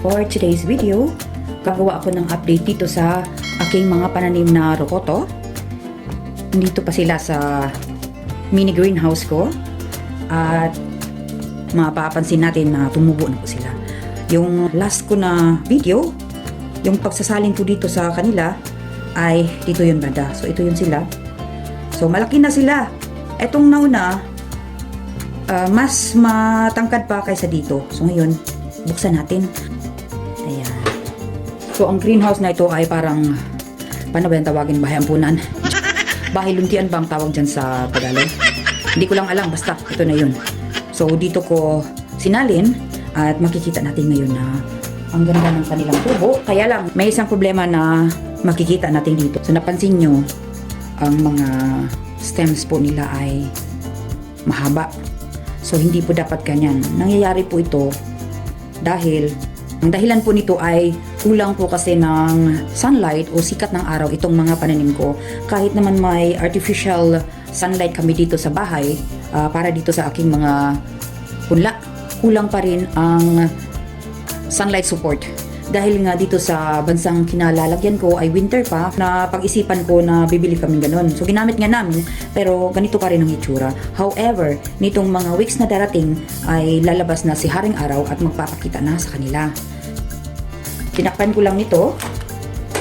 For today's video, gagawa ako ng update dito sa aking mga pananim na rokoto. Nandito pa sila sa mini greenhouse ko. At mapapansin natin na tumubo na po sila. Yung last ko na video, yung pagsasalin ko dito sa kanila, ay dito yun banda. So ito yun sila. So malaki na sila. Etong nauna, ah, mas matangkad pa kaysa dito. So ngayon, buksan natin. So ang greenhouse na ito ay parang, paano ba yung tawagin? Bahay ampunan? Bahay luntian ba ang tawag dyan sa Tagalog? Hindi ko lang alam, basta ito na yun. So dito ko sinalin at makikita natin ngayon na ang ganda ng kanilang tubo. Kaya lang, may isang problema na makikita natin dito. So napansin nyo, ang mga stems po nila ay mahaba. So hindi po dapat ganyan. Nangyayari po ito dahil ang dahilan po nito ay kulang po kasi ng sunlight o sikat ng araw itong mga pananim ko. Kahit naman may artificial sunlight kami dito sa bahay ah, para dito sa aking mga punla, kulang pa rin ang sunlight support. Dahil nga dito sa bansang kinalalagyan ko ay winter pa, na pag-isipan ko na bibili kami ganun. So ginamit nga namin, pero ganito pa rin ang itsura. However, nitong mga weeks na darating ay lalabas na si Haring Araw at magpapakita na sa kanila. Tinakpan ko lang nito.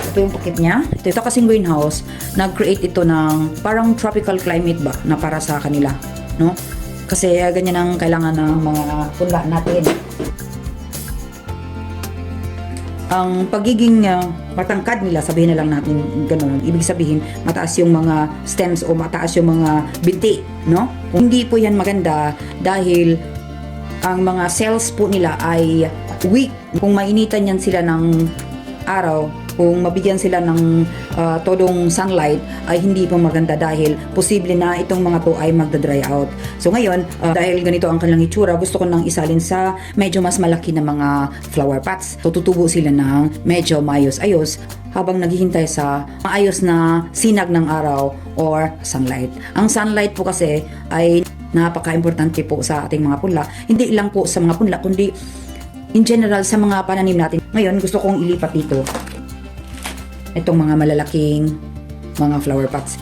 Ito yung pakit niya. Ito, ito kasing greenhouse, nag-create ito ng parang tropical climate ba na para sa kanila. No? Kasi uh, ganyan ang kailangan ng mga punla natin. Ang pagiging uh, matangkad nila, sabihin na lang natin ganun, ibig sabihin mataas yung mga stems o mataas yung mga binti, no? Kung hindi po yan maganda dahil ang mga cells po nila ay weak. Kung mainitan yan sila ng araw, kung mabigyan sila ng ah, todong sunlight, ay hindi po maganda dahil posible na itong mga to ay magda-dry out. So ngayon, ah, dahil ganito ang kanilang itsura, gusto ko nang isalin sa medyo mas malaki na mga flower pots. So tutubo sila ng medyo maayos-ayos habang naghihintay sa maayos na sinag ng araw or sunlight. Ang sunlight po kasi ay napaka-importante po sa ating mga punla. Hindi lang po sa mga punla, kundi in general sa mga pananim natin. Ngayon, gusto kong ilipat dito itong mga malalaking mga flower pots.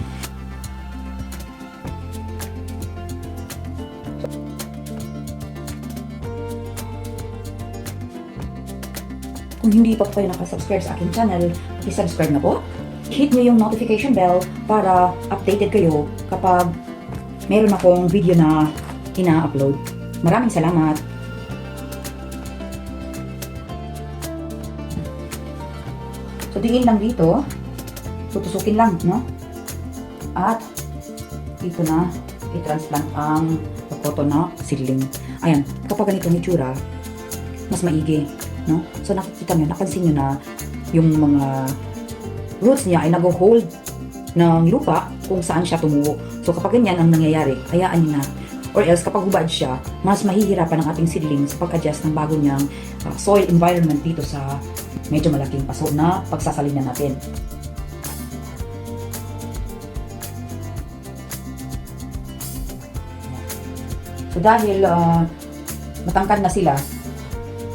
Kung hindi pa po kayo nakasubscribe sa aking channel, i-subscribe na po. Hit nyo yung notification bell para updated kayo kapag meron akong video na ina-upload. Maraming salamat! Diin lang dito. Tutusukin lang, no? At, dito na, i-transplant ang popoto na seedling. Ayan, kapag ganito ang itsura, mas maigi, no? So, nakikita nyo, napansin nyo na yung mga roots niya ay nag-hold ng lupa kung saan siya tumubo. So, kapag ganyan ang nangyayari, hayaan nyo na. Or else, kapag hubad siya, mas mahihirapan ang ating seedling sa pag-adjust ng bago niyang uh, soil environment dito sa medyo malaking paso na pagsasalinan natin. So dahil ah, matangkad na sila,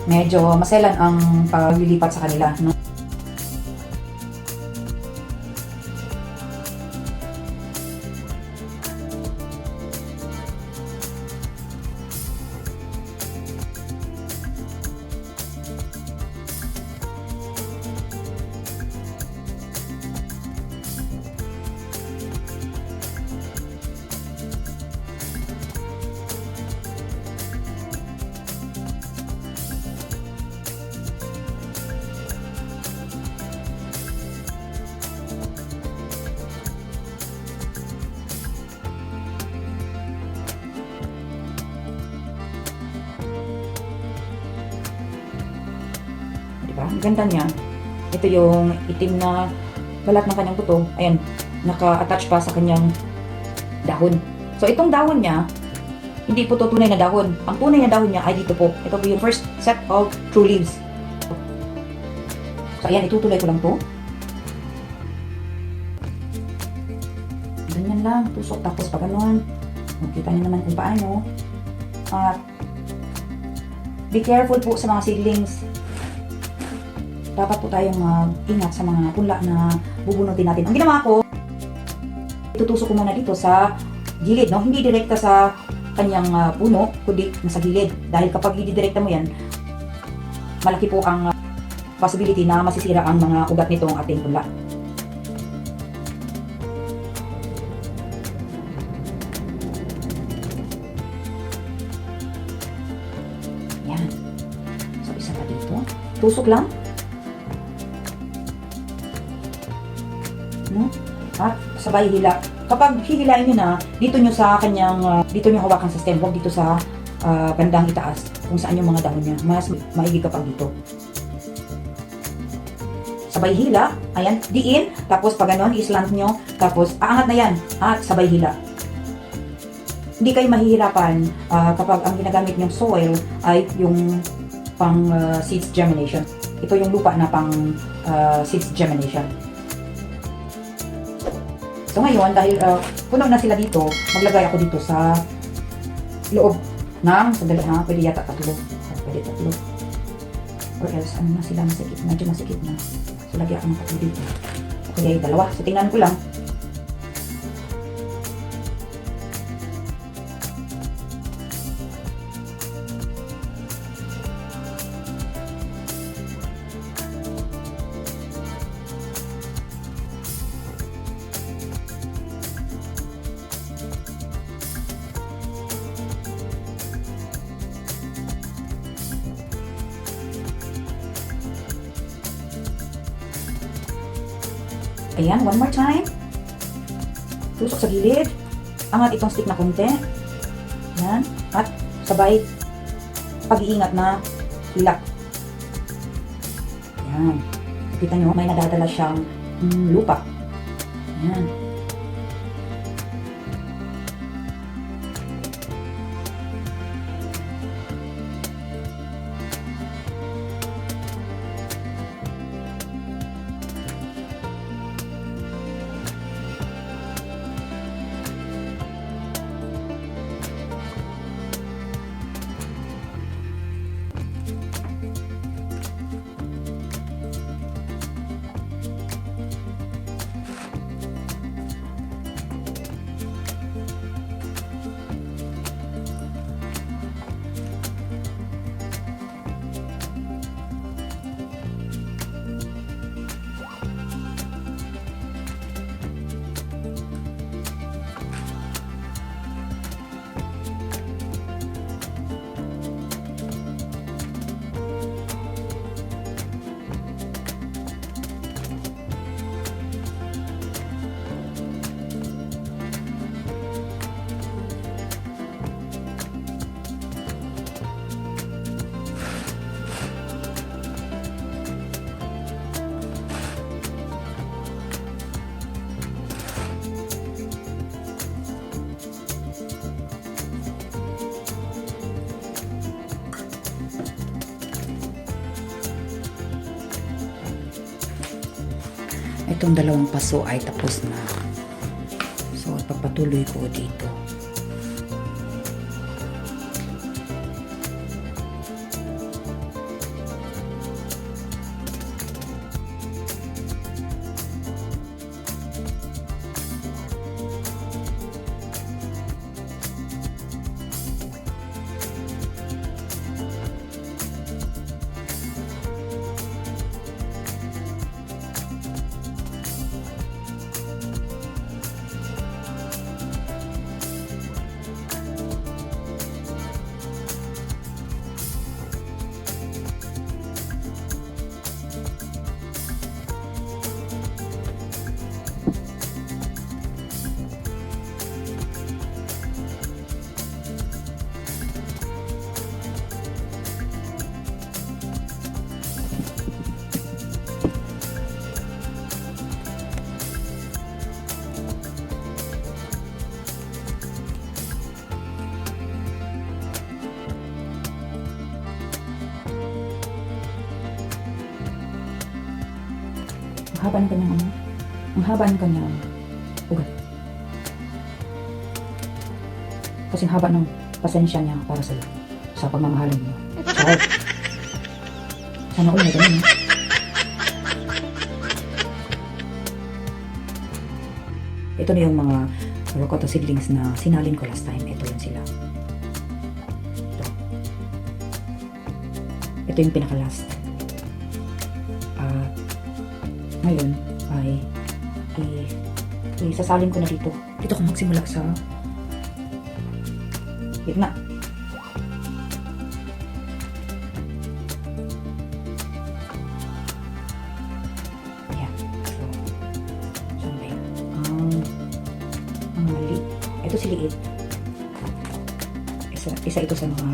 medyo maselan ang paglilipat sa kanila. No? Ganda niya. Ito yung itim na balat ng kanyang buto. Ayan, naka-attach pa sa kanyang dahon. So, itong dahon niya, hindi po to tunay na dahon. Ang tunay na dahon niya ay dito po. Ito po yung first set of true leaves. So, ayan, itutuloy ko lang to. Ganyan lang, tusok. Tapos pag ganun, makita niyo naman kung paano. At, be careful po sa mga seedlings dapat po tayong mag-ingat sa mga punla na bubunutin natin. Ang ginawa ko, itutusok ko muna dito sa gilid, no? Hindi direkta sa kanyang ah, puno, kundi nasa gilid. Dahil kapag ididirekta mo yan, malaki po ang ah, possibility na masisira ang mga ugat nitong ating punla. Yan. So, isa pa dito. Tusok lang. At sabay hila. Kapag hihilain nyo na, dito nyo sa kanyang, ah, dito nyo hawakan sa stem, huwag dito sa ah, bandang itaas, kung saan yung mga dahon niya. Mas maigi kapag dito. Sabay hila, ayan, diin, tapos pag ganon, islant nyo, tapos aangat na yan, at sabay hila. Hindi kayo mahihirapan ah, kapag ang ginagamit nyong soil ay yung pang ah, seeds germination. Ito yung lupa na pang ah, seeds germination. So ngayon, dahil uh, puno na sila dito, maglagay ako dito sa loob ng, sandali ha, pwede yata tatlo. Pwede tatlo. Or else, ano na sila, masikip, medyo masikip na. So lagyan ako ng tatlo dito. Okay, dalawa. So tingnan ko lang. Ayan, one more time. Tusok sa gilid. Angat itong stick na konti. Ayan. At sabay pag-iingat na hilak. Ayan. Kita nyo, may nadadala siyang mm, lupa. Ayan. Itong dalawang paso ay tapos na. So, pagpatuloy ko dito. haba ng kanyang ano. Ang haba ng kanyang ugat. Kasi haba ng pasensya niya para sa'yo. Sa pagmamahalan niyo. Sorry. Sana all may ganun. Eh. Ito na yung mga Rokoto seedlings na sinalin ko last time. Ito yun sila. Ito. Ito yung pinaka-last ngayon ay isasalin ko na dito. Dito ko magsimula sa gitna. Ayan. So, saan ba yun? Ang. Ito si liit. Isa, isa ito sa mga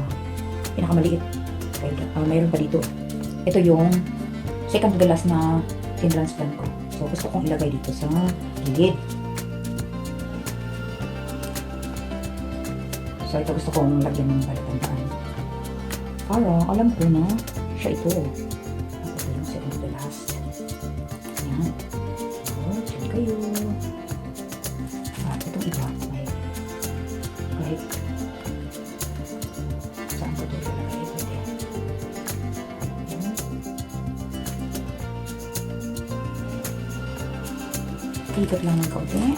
pinakamaliit. Kaya, ah, mayroon pa dito. Ito yung second to the last na tinransplant ko. So, gusto kong ilagay dito sa gilid. So, ito gusto kong lagyan ng palatandaan. Para, alam ko na siya ito. Ikot lang ng kaunti.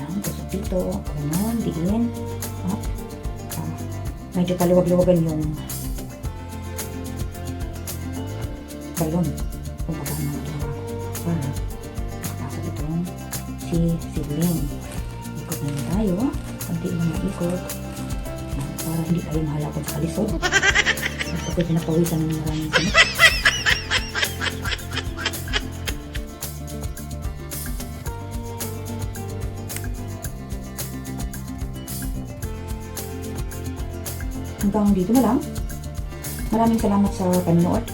Yan, tusok dito. Ganun, diin. At, ah, medyo kaluwag-luwagan yung balon. Kung paano na ginawa ko. Para makapasok itong si sibling. Ikot na tayo. Kunti lang na ikot. Para hindi tayo mahalakot sa kalisod. At ako'y pinapawisan ng maraming sinip. Hanggang dito na lang. Maraming salamat sa panonood.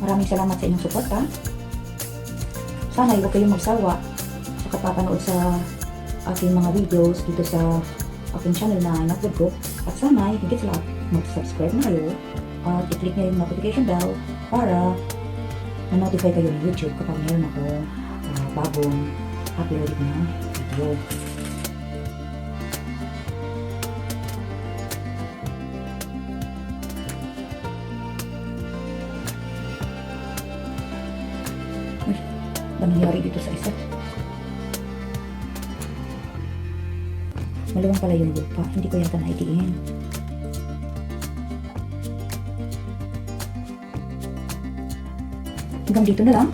Maraming salamat sa inyong suporta. Sana huwag kayong magsawa sa kapapanood sa aking mga videos dito sa aking channel na in-upload ko. At sana, higit sa lahat, mag-subscribe na kayo at i-click nyo yung notification bell para na-notify kayo ng YouTube kapag mayroon ako ah, bagong upload na video. Uy, nangyari dito sa isa? Maluwang pala yung lupa. Hindi ko yata naitiin. Hanggang dito na lang.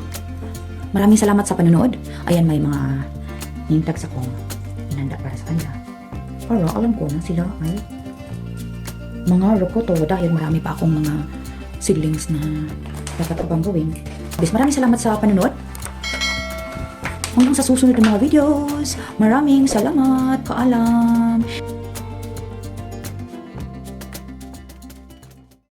Maraming salamat sa panonood. Ayan, may mga name tags akong inanda para sa kanila. Para alam ko na sila ay mga rokoto dahil marami pa akong mga seedlings na dapat ko pang gawin. Bis, maraming salamat sa panonood. Hanggang sa susunod na mga videos. Maraming salamat. Paalam.